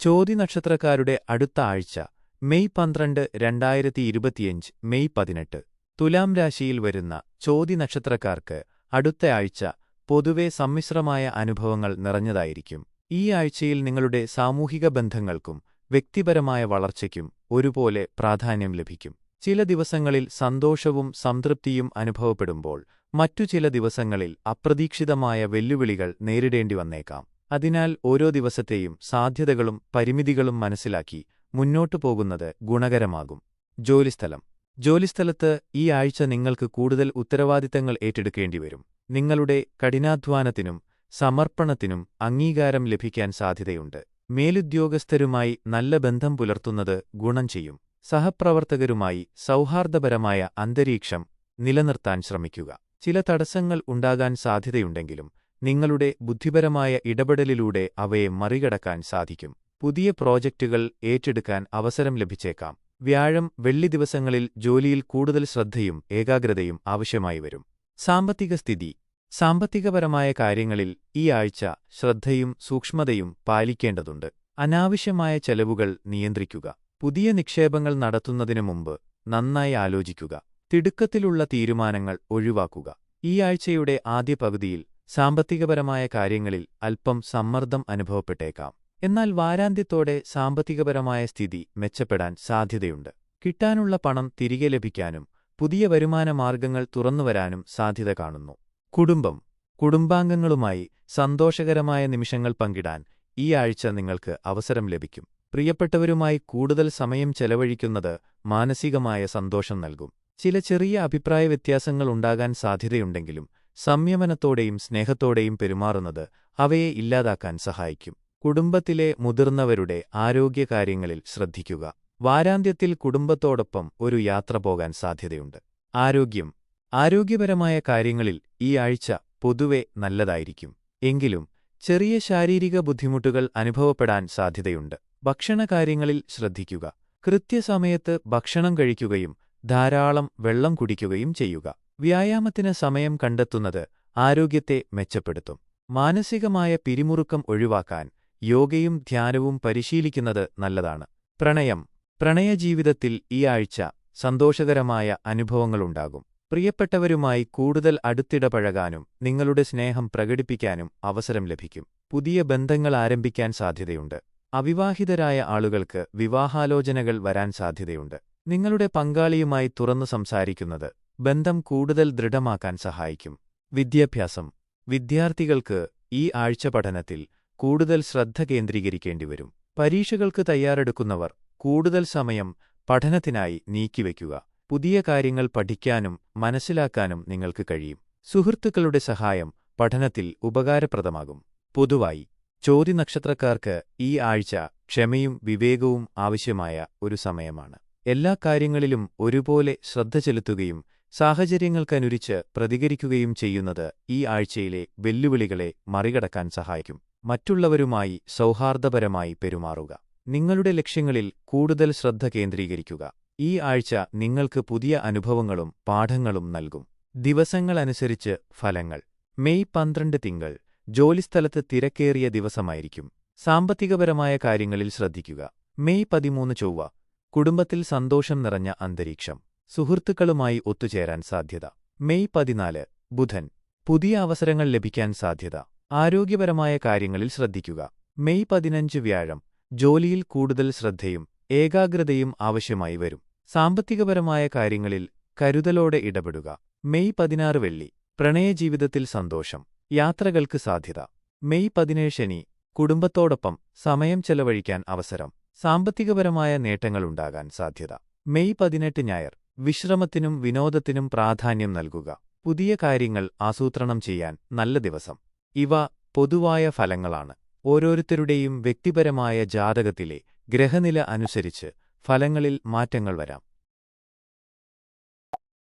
ചോതി നക്ഷത്രക്കാരുടെ അടുത്ത ആഴ്ച മെയ് പന്ത്രണ്ട് രണ്ടായിരത്തി ഇരുപത്തിയഞ്ച് മെയ് പതിനെട്ട് തുലാം രാശിയിൽ വരുന്ന ചോതി നക്ഷത്രക്കാർക്ക് അടുത്ത ആഴ്ച പൊതുവെ സമ്മിശ്രമായ അനുഭവങ്ങൾ നിറഞ്ഞതായിരിക്കും. ഈ ആഴ്ചയിൽ നിങ്ങളുടെ സാമൂഹിക ബന്ധങ്ങൾക്കും വ്യക്തിപരമായ വളർച്ചയ്ക്കും ഒരുപോലെ പ്രാധാന്യം ലഭിക്കും. ചില ദിവസങ്ങളിൽ സന്തോഷവും സംതൃപ്തിയും അനുഭവപ്പെടുമ്പോൾ മറ്റു ചില ദിവസങ്ങളിൽ അപ്രതീക്ഷിതമായ വെല്ലുവിളികൾ നേരിടേണ്ടി വന്നേക്കാം. അതിനാൽ ഓരോ ദിവസത്തെയും സാധ്യതകളും പരിമിതികളും മനസ്സിലാക്കി മുന്നോട്ടു പോകുന്നത് ഗുണകരമാകും. ജോലിസ്ഥലം. ജോലിസ്ഥലത്ത് ഈ ആഴ്ച നിങ്ങൾക്ക് കൂടുതൽ ഉത്തരവാദിത്തങ്ങൾ ഏറ്റെടുക്കേണ്ടിവരും. നിങ്ങളുടെ കഠിനാധ്വാനത്തിനും സമർപ്പണത്തിനും അംഗീകാരം ലഭിക്കാൻ സാധ്യതയുണ്ട്. മേലുദ്യോഗസ്ഥരുമായി നല്ല ബന്ധം പുലർത്തുന്നത് ഗുണം ചെയ്യും. സഹപ്രവർത്തകരുമായി സൗഹാർദ്ദപരമായ അന്തരീക്ഷം നിലനിർത്താൻ ശ്രമിക്കുക. ചില തടസ്സങ്ങൾ ഉണ്ടാകാൻ സാധ്യതയുണ്ടെങ്കിലും നിങ്ങളുടെ ബുദ്ധിപരമായ ഇടപെടലിലൂടെ അവയെ മറികടക്കാൻ സാധിക്കും. പുതിയ പ്രോജക്റ്റുകൾ ഏറ്റെടുക്കാൻ അവസരം ലഭിച്ചേക്കാം. വ്യാഴം വെള്ളി ദിവസങ്ങളിൽ ജോലിയിൽ കൂടുതൽ ശ്രദ്ധയും ഏകാഗ്രതയും ആവശ്യമായി വരും. സാമ്പത്തിക സ്ഥിതി. സാമ്പത്തികപരമായ കാര്യങ്ങളിൽ ഈ ആഴ്ച ശ്രദ്ധയും സൂക്ഷ്മതയും പാലിക്കേണ്ടതുണ്ട്. അനാവശ്യമായ ചെലവുകൾ നിയന്ത്രിക്കുക. പുതിയ നിക്ഷേപങ്ങൾ നടത്തുന്നതിനു മുമ്പ് നന്നായി ആലോചിക്കുക. തിടുക്കത്തിലുള്ള തീരുമാനങ്ങൾ ഒഴിവാക്കുക. ഈ ആഴ്ചയുടെ ആദ്യ പകുതിയിൽ സാമ്പത്തികപരമായ കാര്യങ്ങളിൽ അല്പം സമ്മർദ്ദം അനുഭവപ്പെട്ടേക്കാം. എന്നാൽ വാരാന്ത്യത്തോടെ സാമ്പത്തികപരമായ സ്ഥിതി മെച്ചപ്പെടാൻ സാധ്യതയുണ്ട്. കിട്ടാനുള്ള പണം തിരികെ ലഭിക്കാനും പുതിയ വരുമാന മാർഗങ്ങൾ തുറന്നുവരാനും സാധ്യത കാണുന്നു. കുടുംബം. കുടുംബാംഗങ്ങളുമായി സന്തോഷകരമായ നിമിഷങ്ങൾ പങ്കിടാൻ ഈ ആഴ്ച നിങ്ങൾക്ക് അവസരം ലഭിക്കും. പ്രിയപ്പെട്ടവരുമായി കൂടുതൽ സമയം ചെലവഴിക്കുന്നത് മാനസികമായ സന്തോഷം നൽകും. ചില ചെറിയ അഭിപ്രായ വ്യത്യാസങ്ങൾ ഉണ്ടാകാൻ സാധ്യതയുണ്ടെങ്കിലും സംയമനത്തോടെയും സ്നേഹത്തോടെയും പെരുമാറുന്നത് അവയെ ഇല്ലാതാക്കാൻ സഹായിക്കും. കുടുംബത്തിലെ മുതിർന്നവരുടെ ആരോഗ്യകാര്യങ്ങളിൽ ശ്രദ്ധിക്കുക. വാരാന്ത്യത്തിൽ കുടുംബത്തോടൊപ്പം ഒരു യാത്ര പോകാൻ സാധ്യതയുണ്ട്. ആരോഗ്യം. ആരോഗ്യപരമായ കാര്യങ്ങളിൽ ഈ ആഴ്ച പൊതുവെ നല്ലതായിരിക്കും. എങ്കിലും ചെറിയ ശാരീരിക ബുദ്ധിമുട്ടുകൾ അനുഭവപ്പെടാൻ സാധ്യതയുണ്ട്. ഭക്ഷണകാര്യങ്ങളിൽ ശ്രദ്ധിക്കുക. കൃത്യസമയത്ത് ഭക്ഷണം കഴിക്കുകയും ധാരാളം വെള്ളം കുടിക്കുകയും ചെയ്യുക. വ്യായാമത്തിന് സമയം കണ്ടെത്തുന്നത് ആരോഗ്യത്തെ മെച്ചപ്പെടുത്തും. മാനസികമായ പിരിമുറുക്കം ഒഴിവാക്കാൻ യോഗയും ധ്യാനവും പരിശീലിക്കുന്നത് നല്ലതാണ്. പ്രണയം പ്രണയജീവിതത്തിൽ ഈ ആഴ്ച സന്തോഷകരമായ അനുഭവങ്ങളുണ്ടാകും. പ്രിയപ്പെട്ടവരുമായി കൂടുതൽ അടുത്തിടപഴകാനും നിങ്ങളുടെ സ്നേഹം പ്രകടിപ്പിക്കാനും അവസരം ലഭിക്കും. പുതിയ ബന്ധങ്ങൾ ആരംഭിക്കാൻ സാധ്യതയുണ്ട്. അവിവാഹിതരായ ആളുകൾക്ക് വിവാഹാലോചനകൾ വരാൻ സാധ്യതയുണ്ട്. നിങ്ങളുടെ പങ്കാളിയുമായി തുറന്നു സംസാരിക്കുന്നത് ബന്ധം കൂടുതൽ ദൃഢമാക്കാൻ സഹായിക്കും. വിദ്യാഭ്യാസം. വിദ്യാർത്ഥികൾക്ക് ഈ ആഴ്ച പഠനത്തിൽ കൂടുതൽ ശ്രദ്ധ കേന്ദ്രീകരിക്കേണ്ടിവരും. പരീക്ഷകൾക്ക് തയ്യാറെടുക്കുന്നവർ കൂടുതൽ സമയം പഠനത്തിനായി നീക്കിവെക്കുക. പുതിയ കാര്യങ്ങൾ പഠിക്കാനും മനസ്സിലാക്കാനും നിങ്ങൾക്ക് കഴിയും. സുഹൃത്തുക്കളുടെ സഹായം പഠനത്തിൽ ഉപകാരപ്രദമാകും. പൊതുവായി ചോതി നക്ഷത്രക്കാർക്ക് ഈ ആഴ്ച ക്ഷമയും വിവേകവും ആവശ്യമായ ഒരു സമയമാണ്. എല്ലാ കാര്യങ്ങളിലും ഒരുപോലെ ശ്രദ്ധ ചെലുത്തുകയും സാഹചര്യങ്ങൾക്കനുരിച്ച് പ്രതികരിക്കുകയും ചെയ്യുന്നത് ഈ ആഴ്ചയിലെ വെല്ലുവിളികളെ മറികടക്കാൻ സഹായിക്കും. മറ്റുള്ളവരുമായി സൗഹാർദ്ദപരമായി പെരുമാറുക. നിങ്ങളുടെ ലക്ഷ്യങ്ങളിൽ കൂടുതൽ ശ്രദ്ധ കേന്ദ്രീകരിക്കുക. ഈ ആഴ്ച നിങ്ങൾക്ക് പുതിയ അനുഭവങ്ങളും പാഠങ്ങളും നൽകും. ദിവസങ്ങളനുസരിച്ച് ഫലങ്ങൾ. മെയ് പന്ത്രണ്ട് തിങ്കൾ. ജോലിസ്ഥലത്ത് തിരക്കേറിയ ദിവസമായിരിക്കും. സാമ്പത്തികപരമായ കാര്യങ്ങളിൽ ശ്രദ്ധിക്കുക. മെയ് പതിമൂന്ന് ചൊവ്വ. കുടുംബത്തിൽ സന്തോഷം നിറഞ്ഞ അന്തരീക്ഷം. സുഹൃത്തുക്കളുമായി ഒത്തുചേരാൻ സാധ്യത. മെയ് പതിനാല് ബുധൻ. പുതിയ അവസരങ്ങൾ ലഭിക്കാൻ സാധ്യത. ആരോഗ്യപരമായ കാര്യങ്ങളിൽ ശ്രദ്ധിക്കുക. മെയ് പതിനഞ്ച് വ്യാഴം ജോലിയിൽ കൂടുതൽ ശ്രദ്ധയും ഏകാഗ്രതയും ആവശ്യമായി വരും. സാമ്പത്തികപരമായ കാര്യങ്ങളിൽ കരുതലോടെ ഇടപെടുക. മെയ് പതിനാറ് വെള്ളി പ്രണയജീവിതത്തിൽ സന്തോഷം യാത്രകൾക്ക് സാധ്യത. മെയ് പതിനേഴ് ശനി കുടുംബത്തോടൊപ്പം സമയം ചെലവഴിക്കാൻ അവസരം. സാമ്പത്തികപരമായ നേട്ടങ്ങളുണ്ടാകാൻ സാധ്യത. മെയ് പതിനെട്ട് ഞായർ വിശ്രമത്തിനും വിനോദത്തിനും പ്രാധാന്യം നൽകുക. പുതിയ കാര്യങ്ങൾ ആസൂത്രണം ചെയ്യാൻ നല്ല ദിവസം. ഇവ പൊതുവായ ഫലങ്ങളാണ്. ഓരോരുത്തരുടെയും വ്യക്തിപരമായ ജാതകത്തിലെ ഗ്രഹനില അനുസരിച്ച് ഫലങ്ങളിൽ മാറ്റങ്ങൾ വരാം.